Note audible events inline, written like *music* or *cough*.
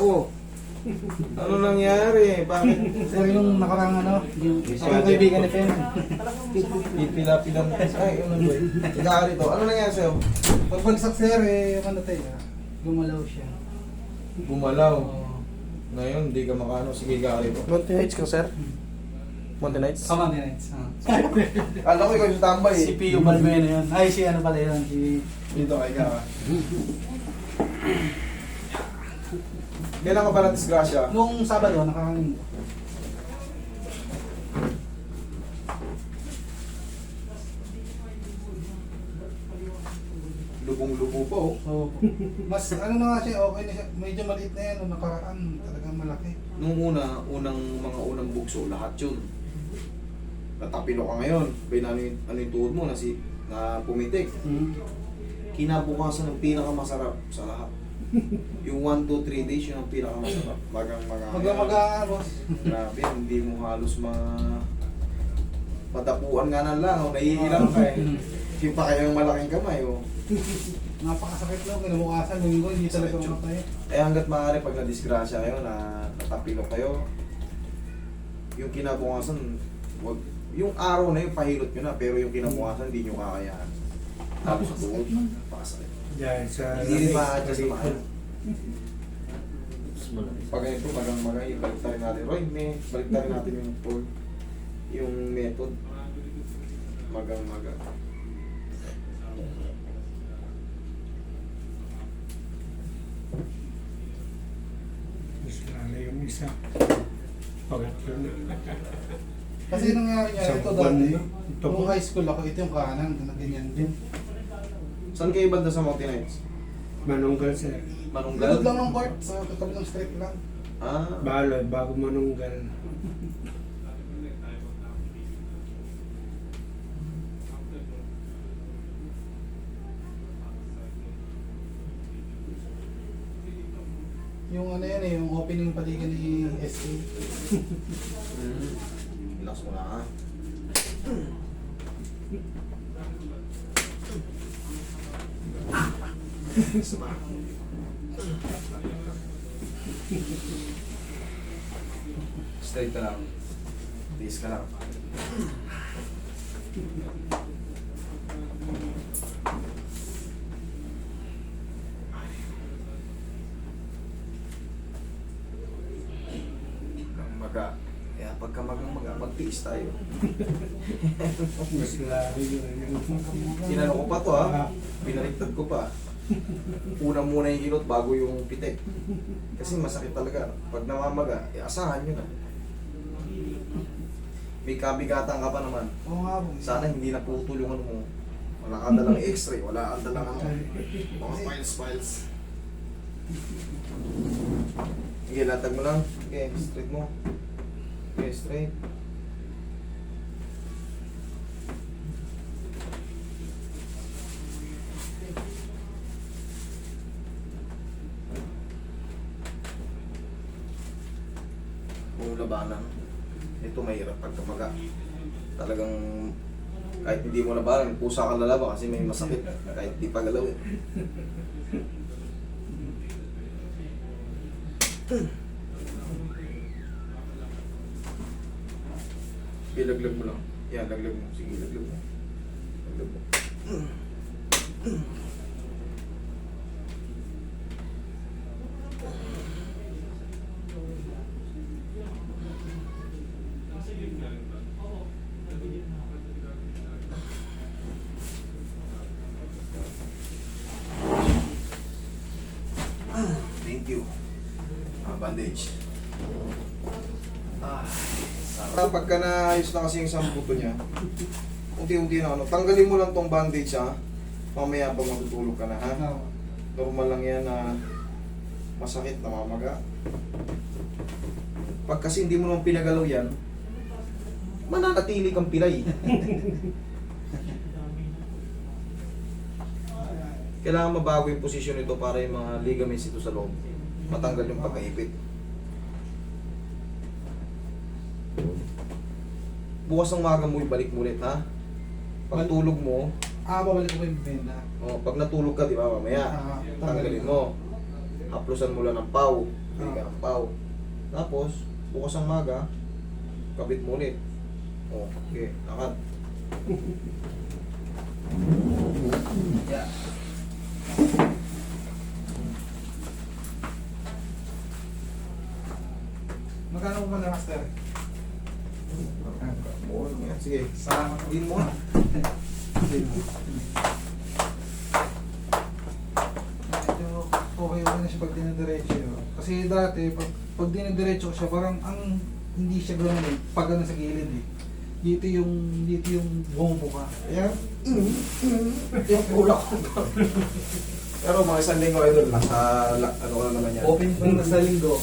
Oh. Ano nangyari? Bakit? Sir, yung nakarang ano, yung sir. kaibigan ni Pen. Pipila-pila mo. Ay, ano ba? Nagkakari to. Ano nangyari sa'yo? Pagbagsak sir, eh, yung ano tayo, ah, gumalaw siya. Gumalaw. Oo. Ngayon, hindi ka makano. Sige, gari to. Monty Nights ka, sir? Monty Nights? Come on, Nights. Ah. *laughs* Alam ko ikaw yung tambay. Si Pio Balbuena yun. Ay, si ano pala yun, si... Dito kay ka. *laughs* Kailan ka ba na-disgrasya? Nung Sabado, nakarang Lubong-lubo po. oh. So, mas ano na nga siya, okay na siya. Medyo maliit na yan, nung nakaraan, talagang malaki. Nung una, unang mga unang bugso, lahat yun. Natapilo ka ngayon. Bay na ano yung, ano yung tuhod mo na, si, na pumitik. Hmm. Kinabukasan ng pinakamasarap sa lahat. *laughs* Yung 1, 2, 3 days, yun ang pinakamasarap. Magang mga... Maga-maga nga, boss. Grabe, hindi mo halos ma... Matapuan nga na lang, oh, naiilang ka eh. *laughs* Yung pa kayang malaking kamay, oh. *laughs* Napakasakit lang, kinabukasan, linggo, hindi talaga mamatay. Eh hanggat maaari pag na-disgrasya kayo, na natapilok kayo, yung kinabukasan, wag, yung araw na yun, pahilot nyo na, pero yung kinabukasan, hindi nyo kakayahan. Tapos sa tuhod, pakasakit. Dahil sa... Hindi rin ma-adjust na maayos. Pag ganito, magang magay, balik tayo natin. Roy, may, balik tayo natin yung tool, yung method. Magang maga. Mas lalo yung isa. Pangatlo na. Kasi nangyari niya, Sa ito buwan dati, na. Ito nung po. high school ako, ito yung kanan, na ganyan din. Saan kayo banda sa Mountain Heights? Manunggal sir. Manunggal? Likod lang ng court, sa katabi ng street lang. Ah, Balo, bago manunggal. Yung ano yan eh, yung opening paligan ni SE. mm. Relax mo na ha. Straight ka lang. Tiis ka lang. Ang maga. Pagka magang maga, magtiis tayo. Yun. Tinanong ko pa to ha. Binaliktad ko pa. Una muna yung hilot bago yung pitik. Kasi masakit talaga. Pag namamaga, eh, asahan nyo na. May kabigatan ka pa naman. Sana hindi na putol yung ano mo. Wala ka dalang x-ray, wala ka dalang ano. Mga files, files. Sige, latag mo lang. Okay, straight mo. Okay, straight. Kung labanan. Ito mahirap pagkamaga. Talagang kahit hindi mo labanan, pusa ka lalaban kasi may masakit. Kahit di pa galaw eh. *laughs* Okay, laglag mo lang. Yan, laglag mo. Sige, laglag mo. Laglag mo. Thank you. Ah, bandage. Sarap. Pagka naayos na kasi yung samputo niya, unti-unti na ano, tanggalin mo lang tong bandage ha. Mamaya pag matutulog ka na ha. Normal lang yan na masakit, namamaga. Pag kasi hindi mo naman pinagalaw yan, mananatili kang pilay. *laughs* Kailangan mabago yung posisyon nito para yung mga ligaments ito sa loob. Matanggal yung pagkaipit. Bukas ng maga mo, ibalik mo ulit ha. Pag tulog mo, Ah, babalik ko yung benda. oh, pag natulog ka, di ba, mamaya, Ah, tanggalin mo. haplusan mo lang ng pau. Bili ka ng pau. Tapos, bukas ang maga, kabit mo ulit. O, okay, lakad. *laughs* Yeah. Magkano po ba na master? Sige, Salamat. din mo na. Medyo okay okay na siya pag dinadiretso. Kasi dati, pag, pag dinadiretso ko siya, parang ang hindi siya gano'n eh. Pag gano'n sa gilid eh. Dito yung, dito yung bumubuka. Ayan. Yung ulak ko. Pero mga isang linggo idol, nasa, ano ko na naman yan. Open pa na sa linggo.